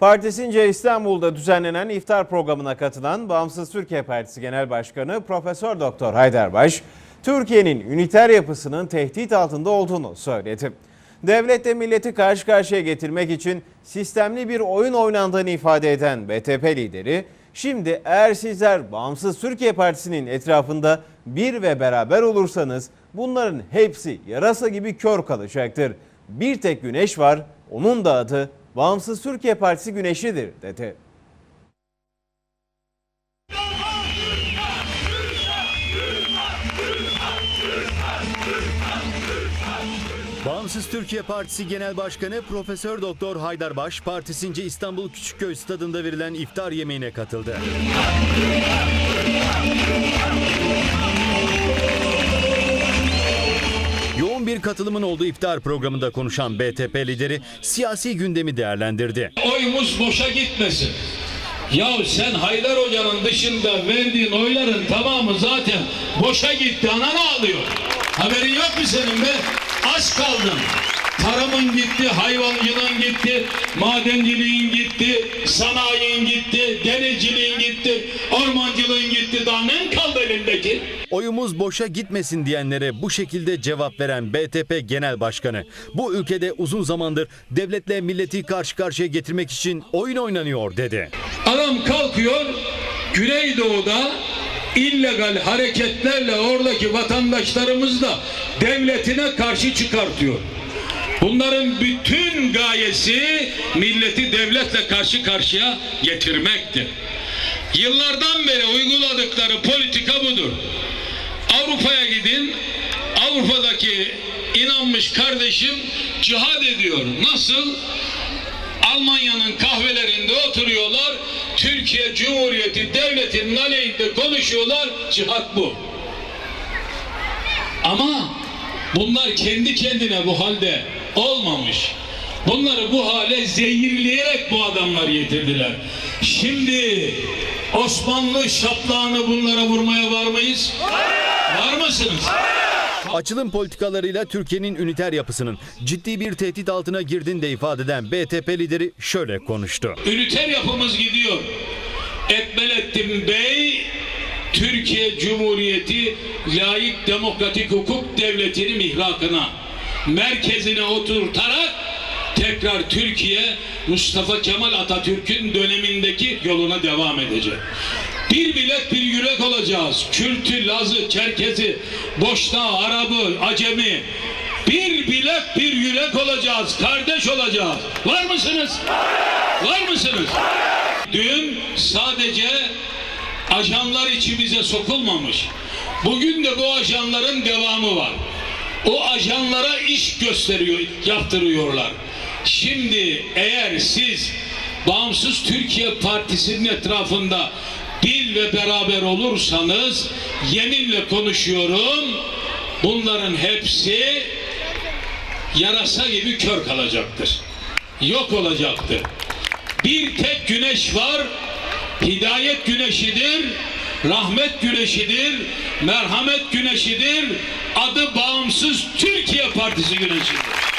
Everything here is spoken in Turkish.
Partisince İstanbul'da düzenlenen iftar programına katılan Bağımsız Türkiye Partisi Genel Başkanı Profesör Doktor Haydarbaş, Türkiye'nin üniter yapısının tehdit altında olduğunu söyledi. Devletle milleti karşı karşıya getirmek için sistemli bir oyun oynandığını ifade eden BTP lideri, şimdi eğer sizler Bağımsız Türkiye Partisi'nin etrafında bir ve beraber olursanız bunların hepsi yarasa gibi kör kalacaktır. Bir tek güneş var, onun da adı Bağımsız Türkiye Partisi Güneşidir dedi. Bağımsız Türkiye Partisi Genel Başkanı Profesör Doktor Haydarbaş partisince İstanbul Küçükköy Stadında verilen iftar yemeğine katıldı. Katılımın olduğu iftar programında konuşan BTP lideri siyasi gündemi değerlendirdi. oyumuz boşa gitmesin. Ya sen Haydar Hoca'nın dışında verdiğin oyların tamamı zaten boşa gitti. Ananı ağlıyor. Haberin yok mu senin be? Aç kaldın. Tarımın gitti, hayvancılığın gitti, madenciliğin gitti, sanayin gitti, denizciliğin Oyumuz boşa gitmesin diyenlere bu şekilde cevap veren BTP Genel Başkanı, bu ülkede uzun zamandır devletle milleti karşı karşıya getirmek için oyun oynanıyor dedi. Adam kalkıyor Güneydoğu'da illegal hareketlerle oradaki vatandaşlarımız da devletine karşı çıkartıyor. Bunların bütün gayesi milleti devletle karşı karşıya getirmektir. Yıllardan beri uyguladıkları politika budur. Avrupa'ya gidin. Avrupa'daki inanmış kardeşim cihad ediyor. Nasıl? Almanya'nın kahvelerinde oturuyorlar. Türkiye Cumhuriyeti Devleti'nin aleyhinde konuşuyorlar. Cihat bu. Ama bunlar kendi kendine bu halde olmamış. Bunları bu hale zehirleyerek bu adamlar getirdiler. Şimdi Osmanlı şaplağını bunlara vurmaya var mıyız? Var mısınız? Açılım politikalarıyla Türkiye'nin üniter yapısının ciddi bir tehdit altına girdiğini de ifade eden BTP lideri şöyle konuştu. Üniter yapımız gidiyor. Ekmelettin Bey Türkiye Cumhuriyeti layık demokratik hukuk devletini mihrakına merkezine oturtarak tekrar Türkiye Mustafa Kemal Atatürk'ün dönemindeki yoluna devam edecek. Bir millet bir yürek olacağız. Kürtü, Lazı, Çerkezi, Boşna, Arabı, Acemi. Bir bilek bir yürek olacağız. Kardeş olacağız. Var mısınız? Var mısınız? Dün sadece ajanlar içimize sokulmamış. Bugün de bu ajanların devamı var. O ajanlara iş gösteriyor, yaptırıyorlar. Şimdi eğer siz Bağımsız Türkiye Partisi'nin etrafında bir ve beraber olursanız yeminle konuşuyorum bunların hepsi yarasa gibi kör kalacaktır. Yok olacaktır. Bir tek güneş var. Hidayet güneşidir. Rahmet güneşidir. Merhamet güneşidir. Adı bağımsız Türkiye Partisi güneşidir.